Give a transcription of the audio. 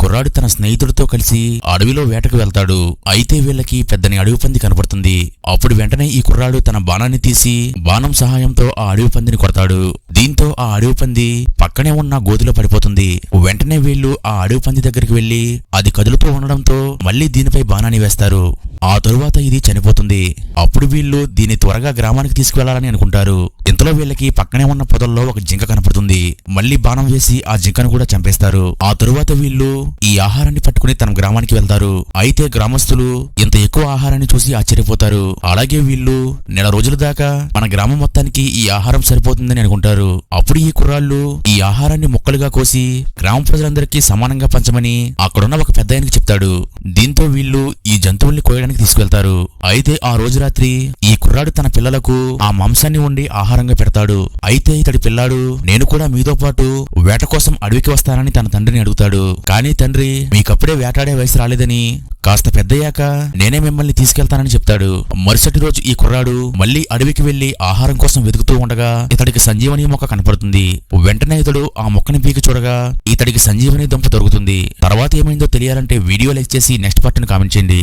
కుర్రాడు తన స్నేహితుడితో కలిసి అడవిలో వేటకు వెళ్తాడు. అయితే వీళ్ళకి పెద్దని అడవి పంది కనపడుతుంది. అప్పుడు వెంటనే ఈ కుర్రాడు తన బాణాన్ని తీసి బాణం సహాయంతో ఆ అడవి పందిని కొడతాడు. దీంతో ఆ అడవి పంది పక్కనే ఉన్న గోతిలో పడిపోతుంది. వెంటనే వీళ్ళు ఆ అడవి పంది దగ్గరికి వెళ్ళి అది కదులుతూ ఉండడంతో మళ్ళీ దీనిపై బాణాన్ని వేస్తారు. ఆ తరువాత ఇది చనిపోతుంది. అప్పుడు వీళ్ళు దీన్ని త్వరగా గ్రామానికి తీసుకువెళ్ళాలని అనుకుంటారు. అంతలో వీళ్ళకి పక్కనే ఉన్న పొదల్లో ఒక జింక కనపడుతుంది. మళ్ళీ బాణం వేసి ఆ జింకను కూడా చంపేస్తారు. ఆ తరువాత వీళ్ళు ఈ ఆహారాన్ని పట్టుకుని తన గ్రామానికి వెళ్తారు. అయితే గ్రామస్తులు ఇంత ఎక్కువ ఆహారాన్ని చూసి ఆశ్చర్యపోతారు. అలాగే వీళ్ళు నెల రోజుల దాకా మన గ్రామం మొత్తానికి ఈ ఆహారం సరిపోతుందని అనుకుంటారు. అప్పుడు ఈ కుర్రాళ్ళు ఈ ఆహారాన్ని ముక్కలుగా కోసి గ్రామ ప్రజలందరికీ సమానంగా పంచమని అక్కడున్న ఒక పెద్ద ఆయనకి చెప్తాడు. దీంతో వీళ్ళు ఈ జంతువుల్ని కోయడానికి తీసుకువెళ్తారు అయితే ఆ రోజు రాత్రి ఈ కుర్రాడు తన పిల్లలకు ఆ మాంసాన్ని వండి ఆహారంగా పెడతాడు. అయితే ఇతడి పిల్లాడు నేను కూడా మీతో పాటు వేట కోసం అడవికి వస్తానని తన తండ్రిని అడుగుతాడు. కానీ తండ్రి మీకప్పుడే వేటాడే వయసు రాలేదని కాస్త పెద్దయ్యాక నేనే మిమ్మల్ని తీసుకెళ్తానని చెప్తాడు. మరుసటి రోజు ఈ కుర్రాడు మళ్ళీ అడవికి వెళ్ళి ఆహారం కోసం వెతుకుతూ ఉండగా ఇతడికి సంజీవని మొక్క కనపడుతుంది. వెంటనే ఇతడు ఆ మొక్కని పీకి చూడగా ఇతడికి సంజీవని దుంప దొరుకుతుంది తర్వాత ఏమైందో తెలియాలంటే వీడియో లైక్ చేసి నెక్స్ట్ పార్ట్ని కామెంట్ చేయండి.